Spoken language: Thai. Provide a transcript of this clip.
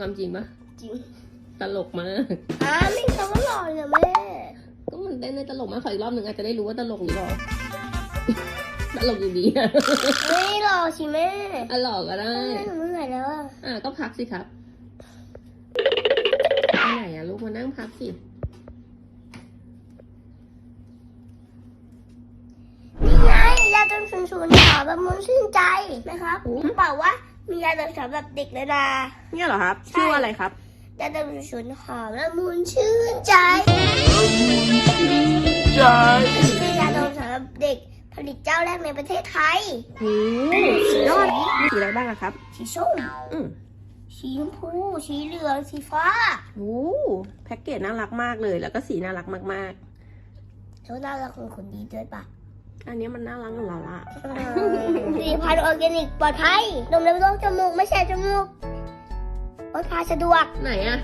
ความจริงปะจริงตลกมากอ่าไม่คำว่าหล่อเลยแม่ก็มันเต้นในตลกมากขออีกรอบหนึ่งอาจจะได้รู้ว่าตลกหรือเปล่าตลกอยู่ดีอะไม่หล่อสิแม่อะหลอกก็ได้แม่หนูเหนื่อยแล้วอะอะก็พักสิครับไปไหนอะลูกมานั่งพักสินี่ไงยาดมฉุนฉุนๆขาวแบบมุนชื่นใจนะครับเปล่าว่า มียาดมสำหรับเด็กเลยนะเนี่ยเหรอครับ ชื่อว่าอะไรครับยาดมฉุนฉุนๆขาวและมุนชื่นใจใจคือยาดมสำหรับเด็กผลิตเจ้าแรกในประเทศไทยโอ้สุดยอดมีสีอะไรบ้างอะครับ สีส้มอืมสีชมพู สีเหลือง สีฟ้าโอ้แพ็กเกจน่ารักมากเลย แล้วก็สีน่ารักมากแล้วน่ารักของคนดีด้วยปะๆ อันนี้มันน่ารักของเราละสีพันธุ์ออร์แกนิกปลอดภัยดมแล้วไม่ต้องจมูกไม่ใช่จมูกลดพาสะดวกไหนอะอันนี้